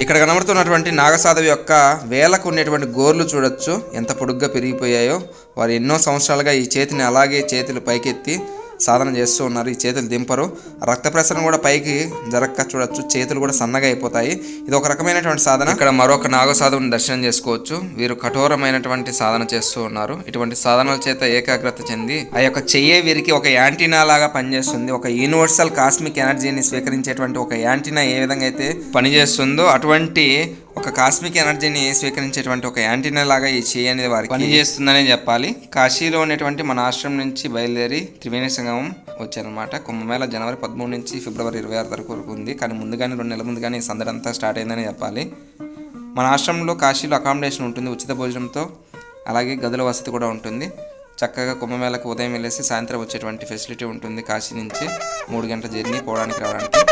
ఇక్కడ కనబడుతున్నటువంటి నాగసాధవి యొక్క వేలకు ఉండేటువంటి గోర్లు చూడొచ్చు. ఎంత పొడుగ్గా పెరిగిపోయాయో. వారు ఎన్నో సంవత్సరాలుగా ఈ చేతిని అలాగే చేతులు పైకెత్తి సాధన చేస్తూ ఉన్నారు. ఈ చేతులు దింపరు. రక్త ప్రసరణ కూడా పైకి జరక్క చూడొచ్చు. చేతులు కూడా సన్నగా అయిపోతాయి. ఇది ఒక రకమైనటువంటి సాధన. ఇక్కడ మరొక నాగసాధువుని దర్శనం చేసుకోవచ్చు. వీరు కఠోరమైనటువంటి సాధన చేస్తూ ఉన్నారు. ఇటువంటి సాధనల చేత ఏకాగ్రత చెంది ఆ యొక్క చెయ్యే వీరికి ఒక యాంటీనా లాగా పనిచేస్తుంది. ఒక యూనివర్సల్ కాస్మిక్ ఎనర్జీని స్వీకరించేటువంటి ఒక యాంటీనా ఏ విధంగా అయితే పనిచేస్తుందో అటువంటి ఒక కాస్మిక్ ఎనర్జీని స్వీకరించేటువంటి ఒక యాంటీనా లాగా ఈ చేయి అనేది వారికి పనిచేస్తుందనే చెప్పాలి. కాశీలో ఉన్నటువంటి మన ఆశ్రమం నుంచి బయలుదేరి త్రివేణి సంగమం వచ్చారనమాట కుంభమేళ జనవరి పదమూడు నుంచి ఫిబ్రవరి ఇరవై ఆరు వరకు ఉంది. కానీ ముందుగానే రెండు నెలల ముందుగానే ఈ సందడి అంతా స్టార్ట్ అయిందని చెప్పాలి. మన ఆశ్రమంలో కాశీలో అకామిడేషన్ ఉంటుంది ఉచిత భోజనంతో. అలాగే గదుల వసతి కూడా ఉంటుంది. చక్కగా కుంభమేళకు ఉదయం వెళ్ళేసి సాయంత్రం వచ్చేటువంటి ఫెసిలిటీ ఉంటుంది కాశీ నుంచి. మూడు గంటల జర్నీ పోవడానికి రావడానికి.